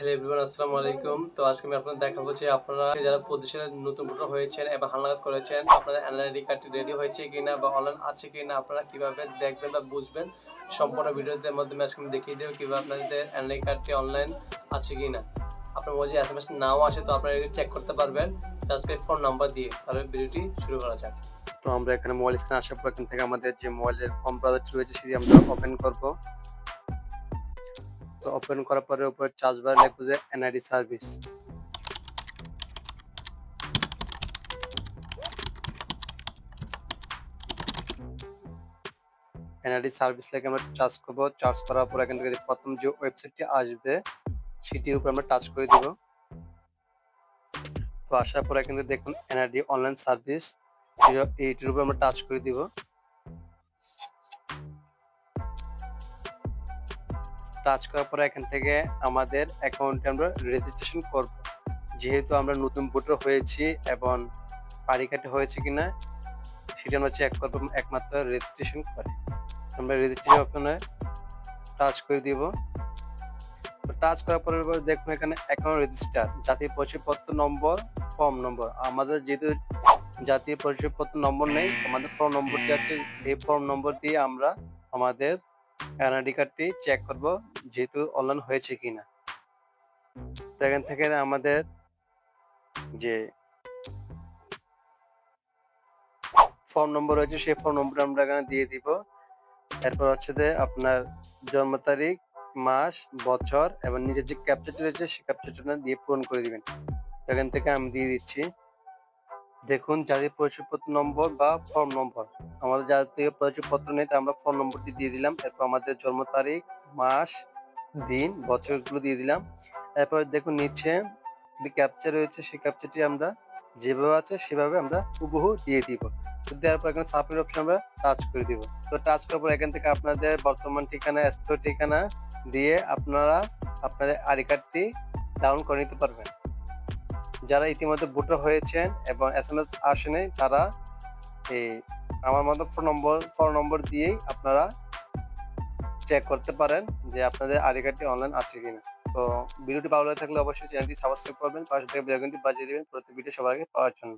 Hello everyone, আসসালামু আলাইকুম। তো আজকে আমি আপনাদের দেখাবো যে আপনারা যারা প্রতিষ্ঠানে নতুন ভোটার হয়েছেন এবং হালনাগাদ করেছেন, আপনাদের এনআইডি কার্ডটি রেডি হয়েছে কিনা বা অনলাইন আছে কিনা আপনারা কীভাবে দেখবেন বা বুঝবেন, সম্পূর্ণ ভিডিওতে মাধ্যমে আজকে আমি দেখিয়ে দেবো কীভাবে আপনাদের এনআইডি কার্ডটি অনলাইন আছে কিনা। আপনার মধ্যে এস এম এস নাও আসে তো আপনারা চেক করতে পারবেন। আজকে ফোন নাম্বার দিয়ে তাহলে ভিডিওটি শুরু করা যাক। তো আমরা এখানে মোবাইল স্ক্রিন আসার পর এখান থেকে আমাদের যে মোবাইলের ব্রাউজারটি রয়েছে, সেটি আমরা ওপেন করব। তো ওপেন করার পরে উপরে চার্জ বার লিখব যে এনআইডি সার্ভিস এনআইডি সার্ভিস লেগে আমরা চার্জ করব। চার্জ করার পর এখান থেকে প্রথম যে ওয়েবসাইটটি আসবে, সেটির উপর আমরা টাচ করে দিব। তো আসার পর এখান থেকে দেখুন এনআইডি অনলাইন সার্ভিস এইটির উপর আমরা টাচ করে দিব। টাচ করার পরে এখান থেকে আমাদের অ্যাকাউন্টে আমরা রেজিস্ট্রেশন করব। যেহেতু আমরা নতুন ভোটার হয়েছি এবং পারি পারিকাটে হয়েছে কিনা, সেটা আমরা চেক করব একমাত্র রেজিস্ট্রেশন করে। আমরা রেজিস্ট্রেশন অপশনে টাচ করে দিব। টাচ করার পরে দেখুন এখানে অ্যাকাউন্ট রেজিস্টার জাতীয় পরিচয়পত্র নম্বর ফর্ম নম্বর আমাদের যেহেতু জাতীয় পরিচয়পত্র নম্বর নেই, আমাদের ফর্ম নম্বরটি আছে, এই ফর্ম নম্বর দিয়ে আমরা আমাদের এনআইডি কার্ডটি চেক করব যেহেতু অনলাইন হয়েছে কিনা। তো এখান থেকে আমাদের যে ফর্ম নম্বর রয়েছে, সেই ফর্ম নম্বর আমরা এখানে দিয়ে দিব। এরপর হচ্ছে যে আপনার জন্ম তারিখ, মাস, বছর এবং নিজের যে ক্যাপচারটি রয়েছে, সেই ক্যাপচারটা দিয়ে পূরণ করে দিবেন। এখান থেকে আমি দিয়ে দিচ্ছি। দেখুন জাতীয় পরিচয়পত্র নম্বর বা ফর্ম নম্বর। আমাদের জাতীয় পরিচয়পত্র নেই আমরা ফোন নম্বরটি দিয়ে দিলাম। এরপর আমাদের জন্ম তারিখ, মাস, দিন, বছরগুলো দিয়ে দিলাম। এরপর দেখুন, নিচে ক্যাপচার রয়েছে, সেই ক্যাপচারটি আমরা যেভাবে আছে, সেভাবে আমরা হুবহু দিয়ে দিব। দেওয়ার পর এখানে সাবমিট অপশন আমরা টাচ করে দিব। তো টাচ করার পর এখান থেকে আপনাদের বর্তমান ঠিকানা স্থল ঠিকানা দিয়ে আপনারা আপনাদের আই কার্ডটি ডাউনলোড করে নিতে পারবেন। যারা ইতিমধ্যে ভোটার হয়েছেন এবং এস এম এস আসেনি, তারা এই আমার মতো ফোন নম্বর ফোন নম্বর দিয়েই আপনারা চেক করতে পারেন যে আপনাদের আই কার্ডটি অনলাইন আছে কিনা। তো ভিডিওটি ভালো লাগে থাকলে অবশ্যই চ্যানেলটি সাবস্ক্রাইব করবেন, পাশে থেকে বেলকনটি বাজিয়ে দেবেন প্রতি ভিডিও সবার আগে পাওয়ার জন্য।